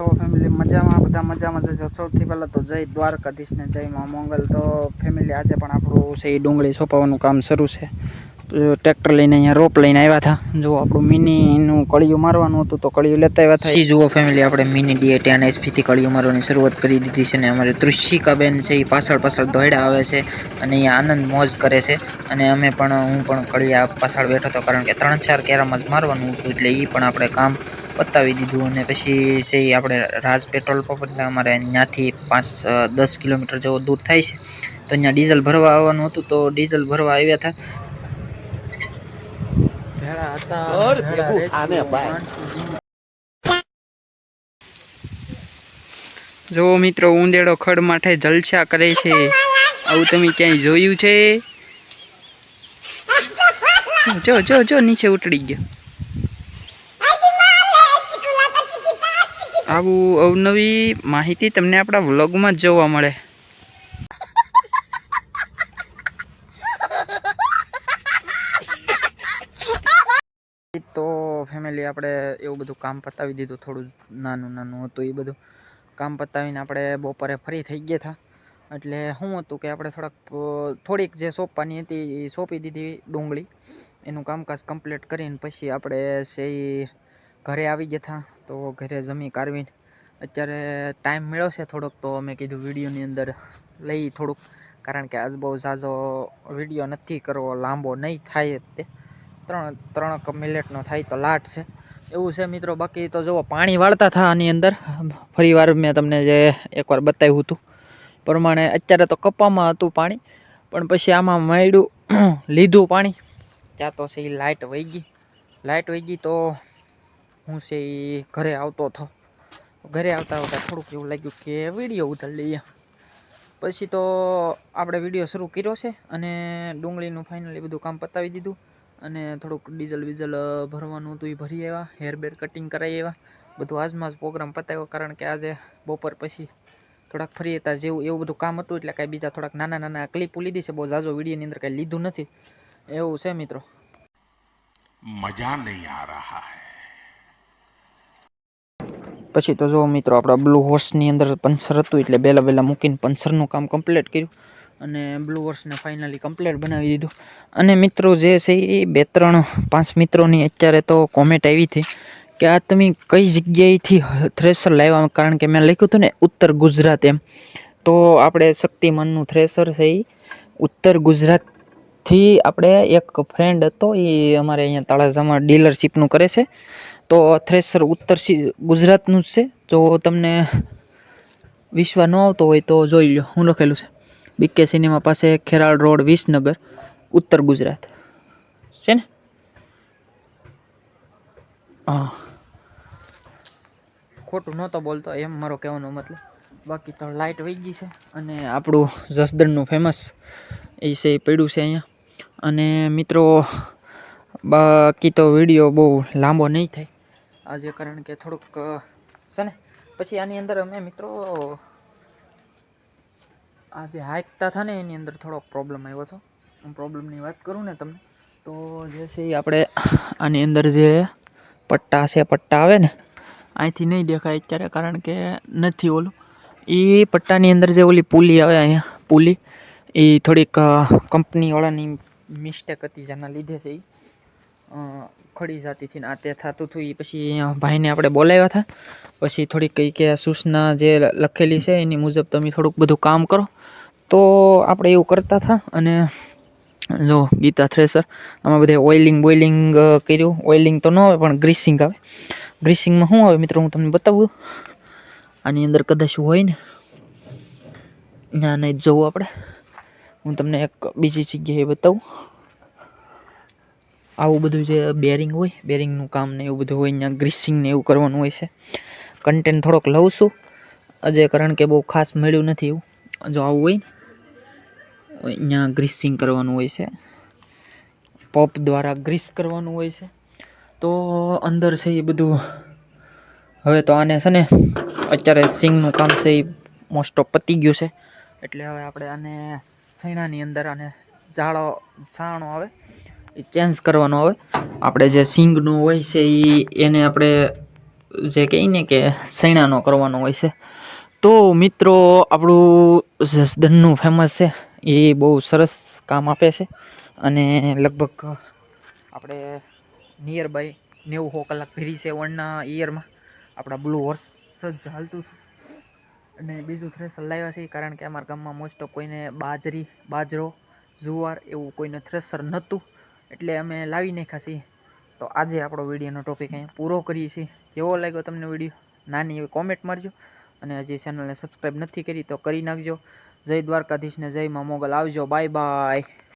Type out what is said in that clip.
છો ફેમિલી મજામાં, બધા મજામાં છે. સૌથી પહેલાં તો જય દ્વારકાધીશને, જય મોંગલ. તો ફેમિલી આજે પણ આપણું છે એ ડુંગળી સોંપાવાનું કામ શરૂ છે. ટ્રેક્ટર લઈને અહીંયા રોપ લઈને આવ્યા હતા. જો આપણું મિનીનું કળિયું મારવાનું હતું તો કળિયું લેતા આવ્યા હતા. જુઓ ફેમિલી આપણે મિની ડીએટી અને એસપીથી કળિયું મારવાની શરૂઆત કરી દીધી છે અને અમારે તૃષિકાબેન છે એ પાછળ પાછળ દોડ્યા આવે છે અને અહીંયા આનંદ મોજ કરે છે. અને અમે પણ, હું પણ કળિયા પાછળ બેઠો હતો કારણ કે ત્રણ ચાર કેરામાં જ મારવાનું હતું એટલે એ પણ આપણે કામ પતાવી દીધું અને પછી છે આપણે રાજ પેટ્રોલ પંપ એટલે અમારે ત્યાંથી પાંચ દસ કિલોમીટર જેવો દૂર થાય છે તો અહીંયા ડીઝલ ભરવા આવવાનું હતું તો ડીઝલ ભરવા આવ્યા હતા. જો મિત્રો ઉંદેડો ખડ માટે જલસા કરે છે. આવું તમે ક્યાંય જોયું છે? જો જો જો નીચે ઉતરી ગયો. આવું અવનવી માહિતી તમને આપણા વ્લોગમાં જ જોવા મળે. તો ફેમિલી આપણે એવું બધું કામ પતાવી દીધું, થોડું નાનું નાનું હતું એ બધું. કામ પતાવીને આપણે બપોરે ફ્રી થઈ ગયા હતા. એટલે શું હતું કે આપણે થોડાક, થોડીક જે સોંપવાની હતી એ સોંપી દીધી ડુંગળી. એનું કામકાજ કમ્પ્લીટ કરીને પછી આપણે છે ઘરે આવી ગયા હતા. તો ઘરે જમી કારવીને અત્યારે ટાઈમ મળ્યો છે થોડોક, તો મેં કીધું વિડીયોની અંદર લઈ થોડુંક. કારણ કે આજ બહુ ઝાઝો વીડિયો નથી કરવો, લાંબો નહીં થાય તે. ત્રણ ત્રણ મિનિટનો થાય તો લાટ છે. એવું છે મિત્રો, બાકી તો જુઓ, પાણી વાળતા હતા આની અંદર. ફરી વાર મેં તમને જે એકવાર બતાવ્યું હતું, પ્રમાણે અત્યારે તો કપામાં હતું પાણી, પણ પછી આમાં મળ્યું, લીધું પાણી. ત્યાં તો એ લાઇટ વહી ગઈ. લાઇટ વહી ગઈ તો હું છે એ ઘરે આવતો હતો. ઘરે આવતા આવતા થોડુંક એવું લાગ્યું કે વીડિયો ઉધર લઈએ. પછી તો આપણે વીડિયો શરૂ કર્યો છે અને ડુંગળીનું ફાઇનલી બધું કામ પતાવી દીધું. અને થોડુંક ડીઝલ વિઝલ ભરવાનું હતું એ ભરી આવ્યા. હેરબેર કટિંગ કરાવી આવ્યા. બધું આજમાં જ પ્રોગ્રામ પતાવ્યો કારણ કે આજે બપોર પછી થોડાક ફરી હતા જેવું, એવું બધું કામ હતું એટલે કાંઈ બીજા થોડાક નાના નાના ક્લિપ લીધી છે. બહુ જાજો વિડીયોની અંદર કાંઈ લીધું નથી. એવું છે મિત્રો. મજા નહીં આ રહા હૈ. પછી તો જો મિત્રો આપણા બ્લુ હોર્સની અંદર પંચર હતું એટલે વહેલા વહેલા મૂકીને પંચરનું કામ કમ્પ્લીટ કર્યું અને બ્લુ હોર્સને ફાઇનલી કમ્પ્લીટ બનાવી દીધું. અને મિત્રો જે છે એ બે ત્રણ પાંચ મિત્રોની અત્યારે તો કોમેન્ટ આવી હતી કે આ તમે કઈ જગ્યાએથી થ્રેસર લાવ્યા? કારણ કે મેં લખ્યું હતું ને ઉત્તર ગુજરાત એમ. તો આપણે શક્તિમાનનું થ્રેસર છે એ ઉત્તર ગુજરાતથી આપણે એક ફ્રેન્ડ હતો એ અમારે અહીંયા તળાજામાં ડીલરશીપનું કરે છે. તો થ્રેસર ઉત્તર સી- ગુજરાતનું જ છે. જો તમને વિશ્વા ન આવતો હોય તો જોઈ લો હું લખેલું છે. બીકે સિનેમા પાસે ખેરાળ રોડ વિસનગર, ઉત્તર ગુજરાત. છે ને? હા. ખોટું નહોતો બોલતો એમ મારો કહેવાનો મતલબ. બાકી તો લાઇટ વહી ગઈ છે અને આપણું જસદણનું ફેમસ એ છે, એ પડ્યું છે અહીંયા. અને મિત્રો, બાકી તો વીડિયો બહુ લાંબો નહીં થાય. આજે કારણ કે થોડુંક છે ને? પછી આની અંદર અમે મિત્રો, આ જે હાઇકતા થાય ને, એની અંદર થોડોક પ્રોબ્લેમ આવ્યો હતો. હું પ્રોબ્લેમની વાત કરું ને તમને, તો જે છે એ આપણે આની અંદર જે પટ્ટા છે, પટ્ટા આવે ને, અહીંથી નહીં દેખાય અત્યારે કારણ કે નથી ઓલું. એ પટ્ટાની અંદર જે ઓલી પુલી આવે અહીંયા, પુલી, એ થોડીક કંપનીવાળાની મિસ્ટેક હતી જેના લીધે છે એ. ખડી જતી હતી ને આ તે થતું હતું એ પછી ભાઈને આપણે બોલાવ્યા હતા. પછી થોડીક કંઈ કે સૂચના જે લખેલી છે, એની મુજબ તમે થોડુંક બધું કામ કરો. તો આપણે એવું કરતા હતા અને જો ગીતા થ્રેસર, આમાં બધે ઓઇલિંગ બોઇલિંગ કર્યું. ઓઇલિંગ તો ન આવે પણ ગ્રીસિંગ આવે. ગ્રીસિંગમાં શું આવે મિત્રો, હું તમને બતાવું. આની અંદર કદાચ હોય ને. ના નહીં જોવું આપણે. હું તમને એક બીજી જગ્યાએ બતાવું. આવું બધું જે બેરિંગ હોય બેરિંગનું કામ ને એવું બધું હોય, અહીંયા ગ્રીસિંગ ને એવું કરવાનું હોય છે. કન્ટેન્ટ થોડોક લઉં છું. આજે કારણ કે બહુ ખાસ મળ્યું નથી એવું. જો આવું હોય ને અહીંયા ગ્રીસિંગ કરવાનું હોય છે. પપ દ્વારા ગ્રીસ કરવાનું હોય છે. તો અંદર છે એ બધું, હવે તો આને છે ને, અત્યારે સિંગનું કામ છે એ મોસ્ટ ઓફ પતી ગયું છે. એટલે હવે આપણે આને સૈણાની અંદર આને જાળો છાણો આવે. એ ચેન્જ કરવાનો હોય. આપણે જે સિંગનું હોય છે એ એને આપણે જે કહીને કે સૈણાનો કરવાનો હોય છે. તો મિત્રો, આપણું જસદનનું ફેમસ છે, એ બહુ સરસ કામ આપે છે. અને લગભગ આપણે નિયર બાય નેવું સો કલાક ફેરી છે વનના ઇયરમાં આપણા બ્લુ હોર્સ જ હાલતું અને બીજું થ્રેસર લાવ્યા છે કારણ કે અમારા ગામમાં મોસ્ટ ઓફ કોઈને બાજરી, બાજરો, જુવાર એવું કોઈને થ્રેસર નહોતું. એટલે અમે લાવી નાખ્યા છીએ. તો આજે આપણો વિડીયોનો ટોપિક અહીં પૂરો કરીએ છીએ. કેવો લાગ્યો તમને વીડિયો? નાની એવી કોમેન્ટ મારજો. અને હજી ચેનલને સબસ્ક્રાઈબ નથી કરી તો કરી નાખજો. જય દ્વારકાધીશને જય મા મોગલ. આવજો. Bye bye